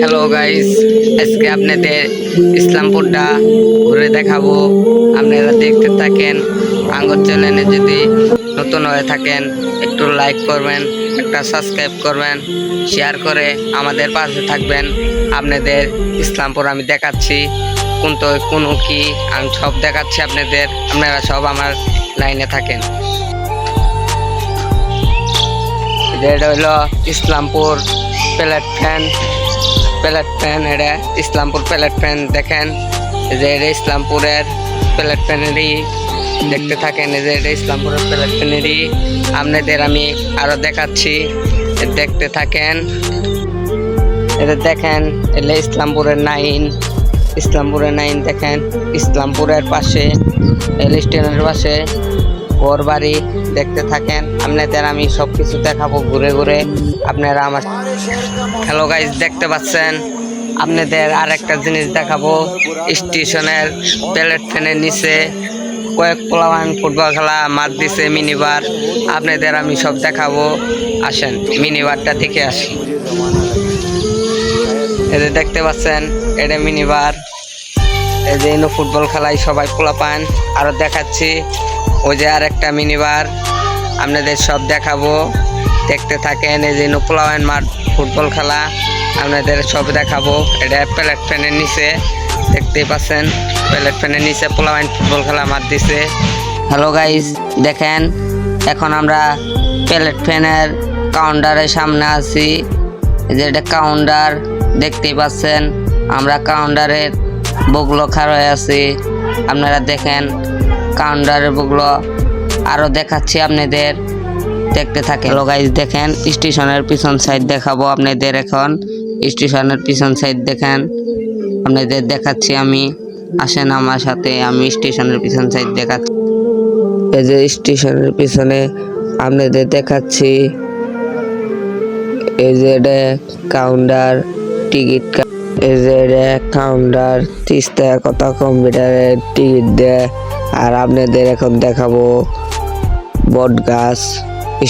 Hello guys আজকে আপনাদের ইসলামপুরটা ঘুরে দেখাবো। আপনারা দেখতে থাকেন আঙ্গুর চ্যানেলে। যদি নতুন হয়ে থাকেন, একটু লাইক করবেন, একটা সাবস্ক্রাইব করবেন শেয়ার করে আমাদের পাশে থাকবেন। আপনাদের ইসলামপুর আমি দেখাচ্ছি। কোন তো কোনো কি, আমি সব দেখাচ্ছি আপনাদের। আপনারা সব আমার লাইনে থাকেন। এটা হলো Islampur plate fan plate fan এটা, ইসলামপুর প্লেট ফ্যান দেখেন যে এটা ইসলামপুরের প্লেট ফ্যানেরই দেখতে থাকেন যে এটা ইসলামপুরের প্লেট ফ্যানেরই। আপনাদের আমি আরও দেখাচ্ছি, দেখতে থাকেন। এটা দেখেন এটা ইসলামপুরের নাইন ইসলামপুরের নাইন দেখেন, ইসলামপুরের পাশে রেল স্টেশনের পাশে। ওর বাড়ি দেখতে থাকেন, আপনাদের আমি সব কিছু দেখাবো ঘুরে ঘুরে। আপনারা আমার হ্যালো গাইজ দেখতে পাচ্ছেন? আপনাদের আর একটা জিনিস দেখাবো। স্টেশনের প্লেট ফ্যানের নিচে কয়েক পোলাওয়ান ফুটবল খেলা, মাঠ দিছে মিনিবার আপনাদের আমি সব দেখাবো। আসেন মিনিবারটা দেখে আসি। যে দেখতে পাচ্ছেন, এটা মিনিবার এই যে ফুটবল খেলায় সবাই পোলা পান আরও দেখাচ্ছি। ওই যে আর একটা মিনিবার। আপনাদের সব দেখাবো। দেখতে থাকেন, এই যে পোলাওয়ান মাঠ ফুটবল খেলা। আপনাদের সব দেখাবো। এটা প্লেট ফ্যানের নিচে। দেখতেই পাচ্ছেন, প্লেট ফ্যানের নিচে পোলাওয়ান ফুটবল খেলা মাঠ দিছে। হ্যালো গাইস, দেখেন, এখন আমরা প্লেট ফ্যানের কাউন্টারের সামনে আছি। যে এটা কাউন্টার, দেখতেই পাচ্ছেন, আমরা কাউন্টারের বগুলো হয়ে আছি। আপনারা দেখেন কাউন্টারের বগুলো আরও দেখাচ্ছি আপনাদের। দেখতে থাকে গাইজ দেখেন, স্টেশনের পিছন সাইড দেখাবো আপনাদের এখন। স্টেশনের পিছন সাইড দেখেন, আপনাদের দেখাচ্ছি আমি। আসেন আমার সাথে, আমি স্টেশনের পিছন সাইড দেখাচ্ছি। এই যে স্টেশনের পিছনে আপনাদের দেখাচ্ছি। এই যে কাউন্টার টিকিট এই যে কাউন্টার তিস্তা কত কম্পিউটারের টিকিট দেয় আর আপনাদের এখন দেখাবো বট গাছ।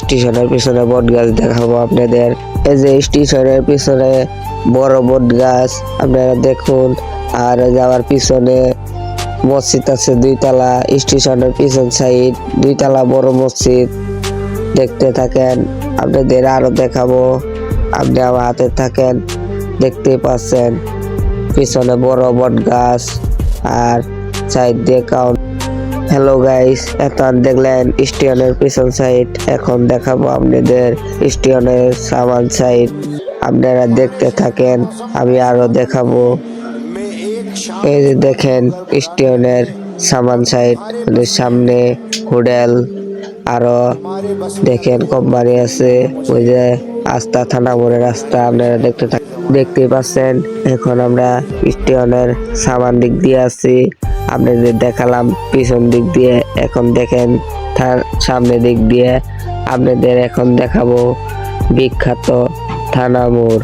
স্টেশনের পিছনে বট গাছ দেখাবো আপনাদের। এই যে স্টেশনের পিছনে বড় বট গাছ, আপনারা দেখুন। আর যাওয়ার পিছনে মসজিদ আছে দুইতলা স্টেশনের পিছন সাইড দুইতলা বড় মসজিদ। দেখতে থাকেন, আপনাদের আরও দেখাবো। আপনি আমার হাতে থাকেন। দেখতেই পাচ্ছেন। পিছনে বড় বট গাছ আর সাইড দিয়ে কাউন্ট হ্যালো গাইস এখন দেখলেন স্টিয়নের পিছন সাইড এখন দেখাবো আপনাদের স্টিয়নের সামান সাইড আপনারা দেখতে থাকেন, আমি আরও দেখাবো। এই যে দেখেন স্টিয়নের সামান সাইড সামনে হোটেল, আরও দেখেন কোম্পানি আছে। ওই যে আস্থা থানা মোড়ে রাস্তা, আপনারা দেখতে থাক দেখতেই পাচ্ছেন, এখন আমরা স্টেশনের সামান দিক দিয়ে আছি আপনাদের দেখালাম পিছন দিক দিয়ে, এখন দেখেন থা- সামনে দিক দিয়ে আপনাদের এখন দেখাবো বিখ্যাত থানা মোড়।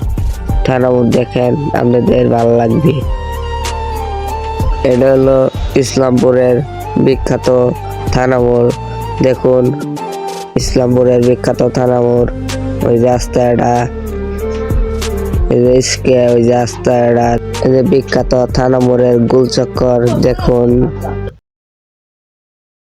থানা দেখেন, আপনাদের ভালো লাগবে। এটা হলো ইসলামপুরের বিখ্যাত থানা মোড়। দেখুন, ইসলামপুরের বিখ্যাত থানা মোড়। ওই রাস্তাটা ইসকে ওই যে রাস্তাটা বিখ্যাত থানা মোড়ের গোল চক্কর দেখুন।